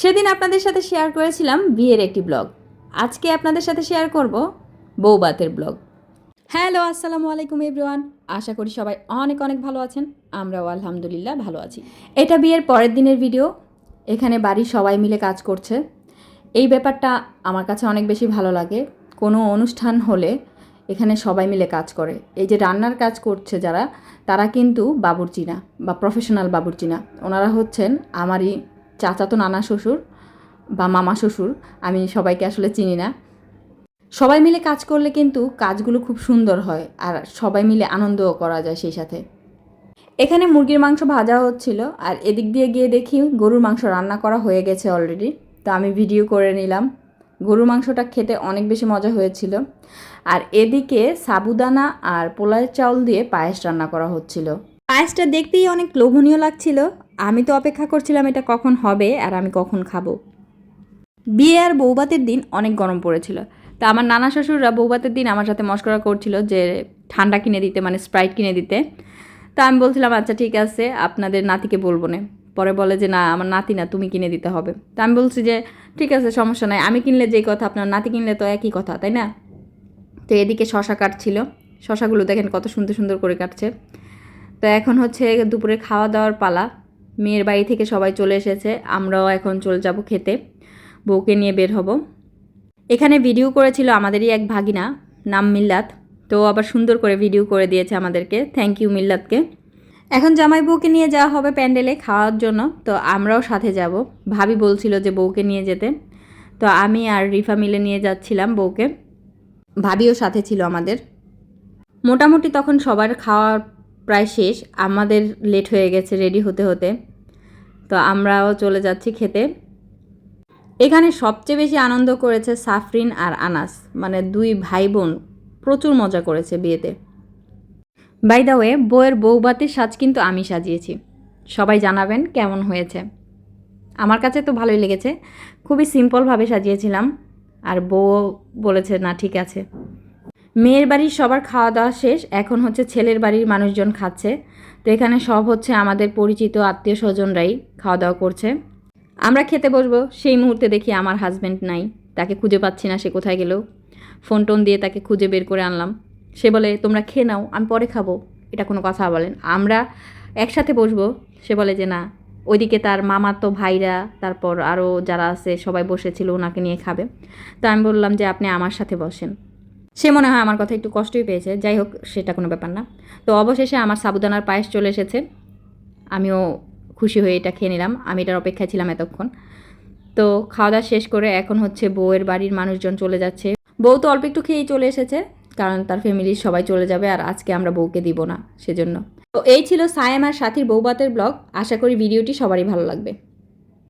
সেদিন আপনাদের সাথে শেয়ার করেছিলাম বিয়ের একটি ব্লগ। আজকে আপনাদের সাথে শেয়ার করব বৌবাতের ব্লগ। হ্যালো, আসসালামু আলাইকুম এভরিওয়ান। আশা করি সবাই অনেক অনেক ভালো আছেন। আমরাও আলহামদুলিল্লাহ ভালো আছি। এটা বিয়ের পরের দিনের ভিডিও। এখানে বাড়ির সবাই মিলে কাজ করছে। এই ব্যাপারটা আমার কাছে অনেক বেশি ভালো লাগে। কোনো অনুষ্ঠান হলে এখানে সবাই মিলে কাজ করে। এই যে রান্নার কাজ করছে যারা, তারা কিন্তু বাবুর্চি না বা প্রফেশনাল বাবুর্চি না। ওনারা হচ্ছেন আমারই চাচাতো নানা শ্বশুর বা মামা শ্বশুর, আমি সবাইকে আসলে চিনি না। সবাই মিলে কাজ করলে কিন্তু কাজগুলো খুব সুন্দর হয় আর সবাই মিলে আনন্দও করা যায় সেই সাথে। এখানে মুরগির মাংস ভাজা হচ্ছিল আর এদিক দিয়ে গিয়ে দেখি গরুর মাংস রান্না করা হয়ে গেছে অলরেডি তো আমি ভিডিও করে নিলাম। গরুর মাংসটা খেতে অনেক বেশি মজা হয়েছিল আর এদিকে সাবুদানা আর পোলায়ের চাউল দিয়ে পায়েস রান্না করা হচ্ছিল। পায়েসটা দেখতেই অনেক লোভনীয় লাগছিল। আমি তো অপেক্ষা করছিলাম এটা কখন হবে আর আমি কখন খাব। বিয়ে আর বৌভাতের দিন অনেক গরম পড়েছিল। তা আমার নানা শ্বশুররা বৌভাতের দিন আমার সাথে মস্করা করছিল যে ঠান্ডা কিনে দিতে মানে স্প্রাইট কিনে দিতে। তা আমি বলছিলাম আচ্ছা ঠিক আছে, আপনাদের নাতিকে বলব না। পরে বলে যে, না, আমার নাতি না, তুমি কিনে দিতে হবে। তা আমি বলছি যে, ঠিক আছে, সমস্যা নাই, আমি কিনলে যেই কথা, আপনার নাতি কিনলে তো একই কথা, তাই না? তো এদিকে শশা কাটছিল। শশাগুলো দেখেন কত সুন্দর সুন্দর করে কাটছে। তো এখন হচ্ছে দুপুরে খাওয়া দাওয়ার পালা। মেয়ের বাড়ি থেকে সবাই চলে এসেছে, আমরাও এখন চলে যাব খেতে। বউকে নিয়ে বের হব। এখানে ভিডিও করেছিল আমাদেরই এক ভাগিনা, নাম মিল্লাত। তো আবার সুন্দর করে ভিডিও করে দিয়েছে আমাদেরকে। থ্যাংক ইউ মিল্লাতকে। এখন জামাই বউকে নিয়ে যাওয়া হবে প্যান্ডেলে খাওয়ার জন্য। তো আমরাও সাথে যাব। ভাবি বলছিল যে বউকে নিয়ে যেতে। তো আমি আর রিফা মিলে নিয়ে যাচ্ছিলাম বউকে। ভাবিও সাথে ছিল আমাদের। মোটামুটি তখন সবার খাওয়া প্রায় শেষ। আমাদের লেট হয়ে গেছে রেডি হতে হতে। তো আমরাও চলে যাচ্ছি খেতে। এখানে সবচেয়ে বেশি আনন্দ করেছে সাফরিন আর আনাস। মানে দুই ভাই বোন প্রচুর মজা করেছে বিয়েতে। বাই দা ওয়ে বউয়ের বউবাতির সাজ কিন্তু আমি সাজিয়েছি। সবাই জানাবেন কেমন হয়েছে। আমার কাছে তো ভালোই লেগেছে। খুবই সিম্পলভাবে সাজিয়েছিলাম। আর বউ বলেছে, না, ঠিক আছে। মেয়ের বাড়ির সবার খাওয়া দাওয়া শেষ। এখন হচ্ছে ছেলের বাড়ির মানুষজন খাচ্ছে। তো এখানে সব হচ্ছে আমাদের পরিচিত আত্মীয় স্বজনরাই খাওয়া দাওয়া করছে। আমরা খেতে বসবো। সেই মুহূর্তে দেখি আমার হাজব্যান্ড নাই। তাকে খুঁজে পাচ্ছি না, সে কোথায় গেল। ফোন টোন দিয়ে তাকে খুঁজে বের করে আনলাম। সে বলে, তোমরা খেয়ে নাও, আমি পরে খাব। এটা কোনো কথা বলেন। আমরা একসাথে বসবো। সে বলে যে, না। ওইদিকে তার মামার তো ভাইরা, তারপর আরও যারা আছে, সবাই বসেছিল, ওনাকে নিয়ে খাবে। তো আমি বললাম যে, আপনি আমার সাথে বসেন। সে মনে হয় আমার কথা একটু কষ্টই পেয়েছে। যাই হোক, সেটা কোনো ব্যাপার না। তো অবশেষে আমার সাবুদানার পায়েস চলে এসেছে। আমিও খুশি হয়ে এটা খেয়ে নিলাম। আমি এটার অপেক্ষায় ছিলাম এতক্ষণ। তো খাওয়া দাওয়া শেষ করে এখন হচ্ছে বউয়ের বাড়ির মানুষজন চলে যাচ্ছে। বউ তো অল্প একটু খেয়েই চলে এসেছে, কারণ তার ফ্যামিলির সবাই চলে যাবে আর আজকে আমরা বউকে দিব না, সেজন্য। তো এই ছিল সায়েম আর সাথীর বৌবাতের ব্লগ। আশা করি ভিডিওটি সবারই ভালো লাগবে।